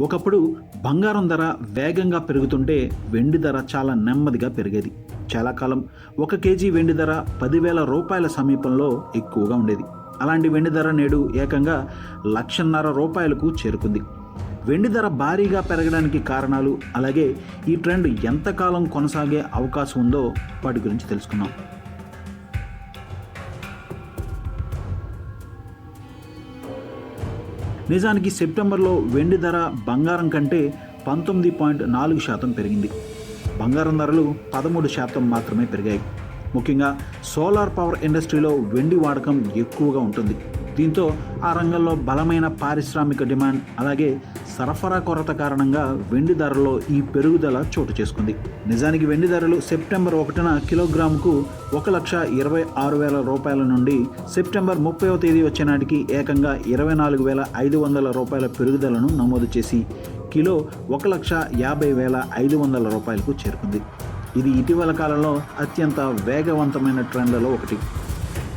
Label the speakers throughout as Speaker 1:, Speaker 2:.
Speaker 1: ఒకప్పుడు బంగారం ధర వేగంగా పెరుగుతుంటే వెండి ధర చాలా నెమ్మదిగా పెరిగేది. చాలా కాలం ఒక కేజీ వెండి ధర పదివేల రూపాయల సమీపంలో ఎక్కువగా ఉండేది. అలాంటి వెండి ధర నేడు ఏకంగా లక్షన్నర రూపాయలకు చేరుకుంది. వెండి ధర భారీగా పెరగడానికి కారణాలు అలాగే ఈ ట్రెండ్ ఎంతకాలం కొనసాగే అవకాశం ఉందో వాటి గురించి తెలుసుకున్నాం నిజానికి సెప్టెంబర్లో వెండి ధర బంగారం కంటే పంతొమ్మిది పాయింట్ నాలుగు శాతం పెరిగింది. బంగారం ధరలు పదమూడు శాతం మాత్రమే పెరిగాయి. ముఖ్యంగా సోలార్ పవర్ ఇండస్ట్రీలో వెండి వాడకం ఎక్కువగా ఉంటుంది. దీంతో ఆ రంగంలో బలమైన పారిశ్రామిక డిమాండ్ అలాగే సరఫరా కొరత కారణంగా వెండి ధరలో ఈ పెరుగుదల చోటు చేసుకుంది. నిజానికి వెండి ధరలు సెప్టెంబర్ ఒకటిన కిలోగ్రాముకు ఒక లక్ష ఇరవై ఆరు వేల రూపాయల నుండి సెప్టెంబర్ ముప్పైవ తేదీ వచ్చే నాటికి ఏకంగా ఇరవై నాలుగు వేల ఐదు వందల రూపాయల పెరుగుదలను నమోదు చేసి కిలో ఒక లక్ష యాభై వేల ఐదు వందల రూపాయలకు చేరుకుంది. ఇది ఇటీవల కాలంలో అత్యంత వేగవంతమైన ట్రెండ్లలో ఒకటి.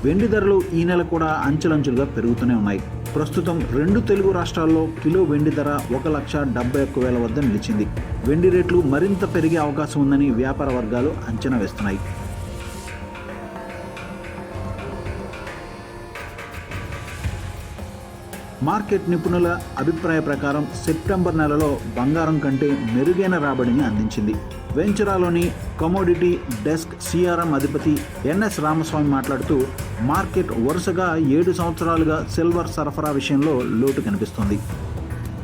Speaker 1: వెండి ధరలు ఈ నెల కూడా అంచెలంచెలుగా పెరుగుతూనే ఉన్నాయి. ప్రస్తుతం రెండు తెలుగు రాష్ట్రాల్లో కిలో వెండి ధర ఒక లక్ష డెబ్బై ఒక్క వేల వద్ద నిలిచింది. వెండి రేట్లు మరింత పెరిగే అవకాశం ఉందని వ్యాపార వర్గాలు అంచనా వేస్తున్నాయి. మార్కెట్ నిపుణుల అభిప్రాయ ప్రకారం సెప్టెంబర్ నెలలో బంగారం కంటే మెరుగైన రాబడిని అందించింది. వెంచురాలోని కమోడిటీ డెస్క్ సిఆర్ఎం అధిపతి ఎన్ఎస్ రామస్వామి మాట్లాడుతూ మార్కెట్ వరుసగా ఏడు సంవత్సరాలుగా సిల్వర్ సరఫరా విషయంలో లోటు కనిపిస్తోంది.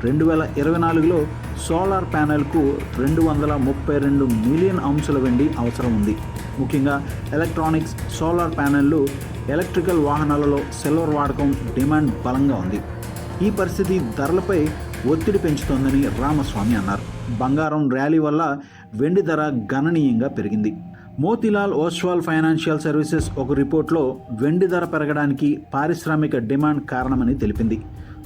Speaker 1: రెండు వేల ఇరవై నాలుగులో సోలార్ ప్యానెల్కు రెండు వందల ముప్పై రెండు మిలియన్ అంశాల వెండి అవసరం ఉంది. ముఖ్యంగా ఎలక్ట్రానిక్స్ సోలార్ ప్యానెళ్ళు ఎలక్ట్రికల్ వాహనాలలో సిల్వర్ వాడకం డిమాండ్ బలంగా ఉంది. ఈ పరిస్థితి ధరలపై ఒత్తిడి పెంచుతోందని రామస్వామి అన్నారు. బంగారం ర్యాలీ వల్ల వెండి ధర గణనీయంగా పెరిగింది. మోతిలాల్ ఓస్వాల్ ఫైనాన్షియల్ సర్వీసెస్ ఒక రిపోర్ట్లో వెండి ధర పెరగడానికి పారిశ్రామిక డిమాండ్ కారణమని తెలిపింది.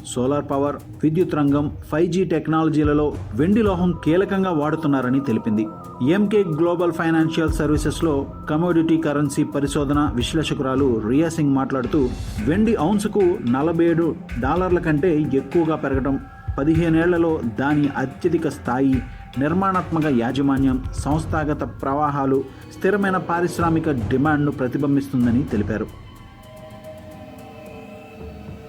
Speaker 1: సోలార్ పవర్ విద్యుత్ రంగం ఫైవ్ జీ టెక్నాలజీలలో వెండి లోహం కీలకంగా వాడుతున్నారని తెలిపింది. ఎంకే గ్లోబల్ ఫైనాన్షియల్ సర్వీసెస్లో కమోడిటీ కరెన్సీ పరిశోధన విశ్లేషకురాలు రియా సింగ్ మాట్లాడుతూ వెండి ఔన్సుకు నలభై ఏడు డాలర్ల కంటే ఎక్కువగా పెరగడం పదిహేనేళ్ళలో దాని అత్యధిక స్థాయి నిర్మాణాత్మక యాజమాన్యం సంస్థాగత ప్రవాహాలు స్థిరమైన పారిశ్రామిక డిమాండ్ను ప్రతిబింబిస్తుందని తెలిపారు.